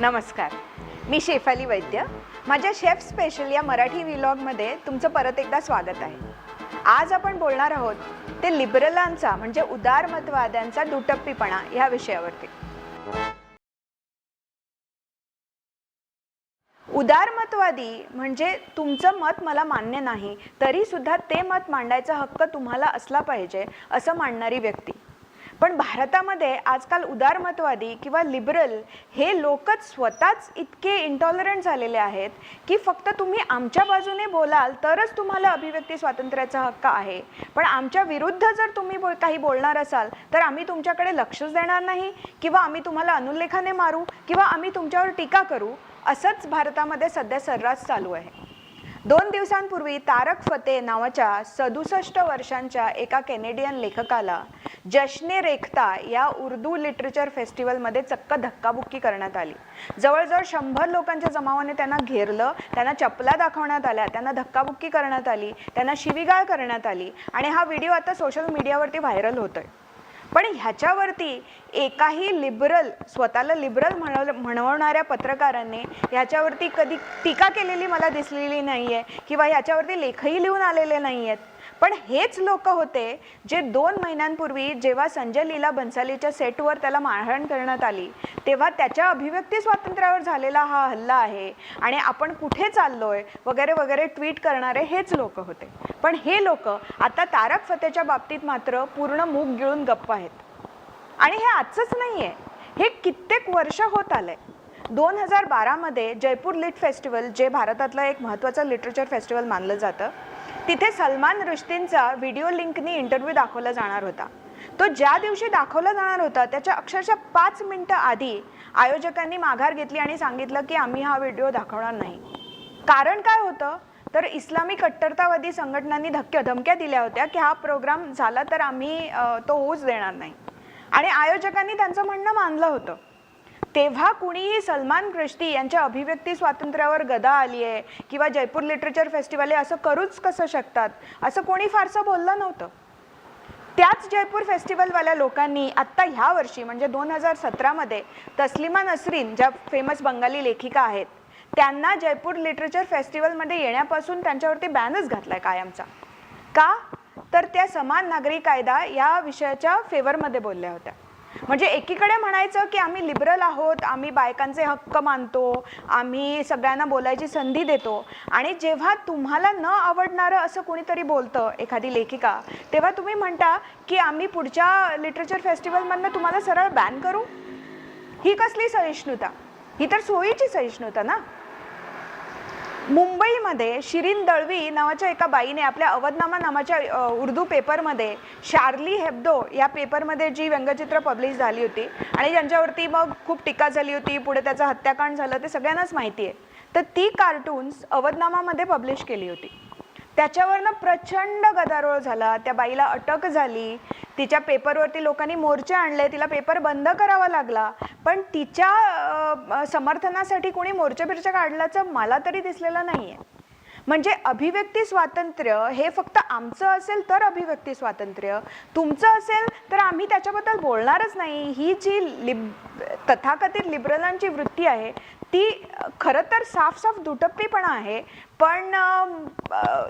नमस्कार. मी शेफाली वैद्य. माझ्या chef special या मराठी व्हिलॉगमध्ये तुमचं परत एकदा स्वागत आहे. आज आपण बोलणार आहोत ते लिबरलांचा म्हणजे उदारमतवाद्यांचा दुटप्पीपणा ह्या विषयावरती. उदारमतवादी म्हणजे तुमचं मत मला मान्य नाही तरीसुद्धा ते मत मांडायचा हक्क तुम्हाला असला पाहिजे असं मांडणारी व्यक्ती. पण भारतामध्ये आजकाल उदारमतवादी किंवा लिबरल हे लोकच स्वतःच इतके इंटॉलरंट झालेले आहेत की फक्त तुम्ही आमच्या बाजूने बोलाल तरच तुम्हाला अभिव्यक्ती स्वातंत्र्याचा हक्क आहे. पण आमच्या विरुद्ध जर तुम्ही बोल काही बोलणार असाल तर आम्ही तुमच्याकडे लक्षच देणार नाही किंवा आम्ही तुम्हाला अनुल्लेखाने मारू किंवा आम्ही तुमच्यावर टीका करू असंच भारतामध्ये सध्या सर्रास चालू आहे. दोन दिवसांपूर्वी तारक फते नावाच्या सदुसष्ट वर्षांच्या एका कॅनेडियन लेखकाला जश्ने रेखता या उर्दू लिटरेचर फेस्टिवलमध्ये चक्क धक्काबुक्की करण्यात आली. जवळजवळ शंभर लोकांच्या जमावाने त्यांना घेरलं त्यांना चपला दाखवण्यात आल्या त्यांना धक्काबुक्की करण्यात आली त्यांना शिवीगाळ करण्यात आली आणि हा व्हिडिओ आता सोशल मीडियावरती व्हायरल होतोय. पण ह्याच्यावरती एकाही लिबरल स्वतःला लिबरल म्हणव म्हणवणाऱ्या पत्रकारांनी ह्याच्यावरती कधी टीका केलेली मला दिसलेली नाही आहे किंवा ह्याच्यावरती लेखही लिहून आलेले नाही आहेत पण हेच लोक होते जे दोन महिन्यांपूर्वी जेव्हा संजय लीला बन्सालीच्या सेटवर त्याला मारहाण करण्यात आली तेव्हा त्याच्या अभिव्यक्ती स्वातंत्र्यावर झालेला हा हल्ला आहे आणि आपण कुठे चाललोय वगैरे वगैरे ट्विट करणारे हेच लोक होते. पण हे लोक आता तारक फतेच्या बाबतीत मात्र पूर्ण मूग गिळून गप्प आहेत. आणि हे आजचंच नाही आहे हे कित्येक वर्ष होत आलंय. दोन हजार बारामध्ये जयपूर लिट फेस्टिवल जे भारतातलं एक महत्त्वाचं लिटरेचर फेस्टिवल मानलं जातं तिथे सलमान रुश्दींचा व्हिडिओ लिंकनी इंटरव्ह्यू दाखवला जाणार होता. तो ज्या दिवशी दाखवला जाणार होता त्याच्या अक्षरशः पाच मिनटं आधी आयोजकांनी माघार घेतली आणि सांगितलं की आम्ही हा व्हिडिओ दाखवणार नाही. कारण काय होतं? तर इस्लामी कट्टरतावादी संघटनांनी धक्क्या धमक्या दिल्या होत्या की हा प्रोग्राम झाला तर आम्ही तो होऊच देणार नाही. आणि आयोजकांनी त्यांचं म्हणणं मानलं होतं. तेव्हा कुणीही सलमान रुश्दी यांच्या अभिव्यक्ती स्वातंत्र्यावर गदा आली आहे किंवा जयपूर लिटरेचर फेस्टिवल आहे असं करूच कसं शकतात? असं कोणी फारसं बोललं नव्हतं. त्याच जयपूर फेस्टिवलवाल्या लोकांनी आत्ता ह्या वर्षी म्हणजे दोन हजार सतरामध्ये तस्लिमा नसरीन ज्या फेमस बंगाली लेखिका आहेत त्यांना जयपूर लिटरेचर फेस्टिवलमध्ये येण्यापासून त्यांच्यावरती बॅनच घातलाय कायमचा. का? तर त्या समान नागरी कायदा या विषयाच्या फेवरमध्ये बोलल्या होत्या. म्हणजे एकीकडे म्हणायचं की आम्ही लिबरल आहोत आम्ही बायकांचे हक्क मानतो आम्ही सगळ्यांना बोलायची संधी देतो. आणि जेव्हा तुम्हाला न आवडणारं असं कोणीतरी बोलतं एखादी लेखिका तेव्हा तुम्ही म्हणता की आम्ही पुढच्या लिटरेचर फेस्टिवलमधनं तुम्हाला सरळ बॅन करू? ही कसली सहिष्णुता? ही तर सोयीची सहिष्णुता ना? मुंबईमध्ये शिरीन दळवी नावाच्या एका बाईने आपल्या अवधनामा नावाच्या उर्दू पेपरमध्ये शार्ली हेब्दो या पेपरमध्ये जी व्यंगचित्र पब्लिश झाली होती आणि ज्यांच्यावरती मग खूप टीका झाली होती पुढे त्याचं हत्याकांड झालं ते सगळ्यांनाच माहिती आहे. तर ती कार्टून्स अवधनामामध्ये पब्लिश केली होती. त्याच्यावरनं प्रचंड गदारोळ झाला. त्या बाईला अटक झाली. तिच्या पेपरवरती लोकांनी मोर्चे आणले. तिला पेपर बंद करावा लागला. पण तिच्या समर्थनासाठी कोणी मोर्चा बिर्चा काढल्याचं मला तरी दिसलेलं नाही आहे म्हणजे अभिव्यक्ती स्वातंत्र्य हे फक्त आमचं असेल तर अभिव्यक्ती स्वातंत्र्य. तुमचं असेल तर आम्ही त्याच्याबद्दल बोलणारच नाही. ही जी लिब तथाकथित लिबरलांची वृत्ती आहे ती खरं तर साफ साफ दुटप्पीपणा आहे पण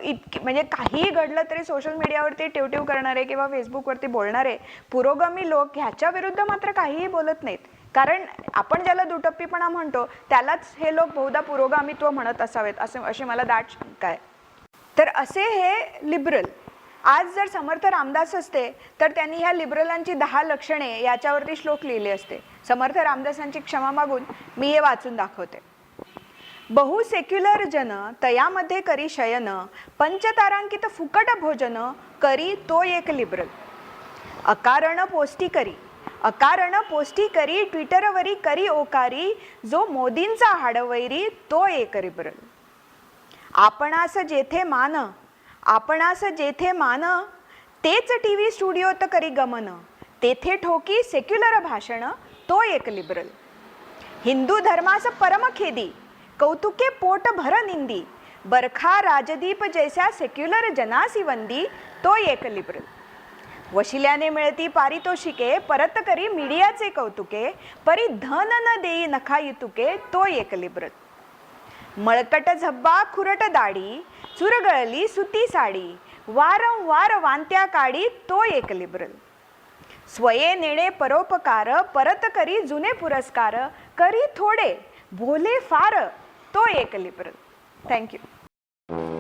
इतकी म्हणजे काहीही घडलं तरी सोशल मीडियावरती टिवटिव करणारे किंवा फेसबुकवरती बोलणारे पुरोगामी लोक ह्याच्या विरुद्ध मात्र काहीही बोलत नाहीत. कारण आपण ज्याला दुटप्पीपणा म्हणतो त्यालाच हे लोक बहुधा पुरोगामित्व म्हणत असावेत असे अशी मला दाट शंका आहे. तर असे हे लिबरल आज जर समर्थ रामदास असते तर त्यांनी ह्या लिबरलांची दहा लक्षणे याच्यावरती श्लोक लिहिले असते. समर्थ रामदासांची क्षमा मागून मी हे वाचून दाखवते. बहु सेक्युलर जन तयामध्ये करी शयन पंचतारांकित फुकट भोजन करी तो एक लिबरल. अकारण पोस्टी करी अकारण पोस्टी करी ट्विटरवरी करी ओकारी जो मोदींचा हाडवैरी तो एक लिबरल. आपणास जेथे मान आपणास जेथे मान तेच टी व्ही स्टुडिओत करी गमन. तेथे ठोकी सेक्युलर भाषण तो एक लिबरल हिंदू धर्मास परमखेदी कौतुके पोट भर निंदी. बरखा राजदीप जैसा सेक्युलर जनासी वंदी तो एक लिबरल वशिल्याने मिळती पारितोषिके परत करी मीडियाचे कौतुके परी धन न देई नखाई तो एक लिबरल मळकट झब्बा खुरट दाढी चुरगळली सुती साडी वारंवार वांत्या काढी तो एक लिबरल स्वये नेणे परोपकार परत करी जुने पुरस्कार करी थोडे भोले फार तो एक लिबरल थँक्यू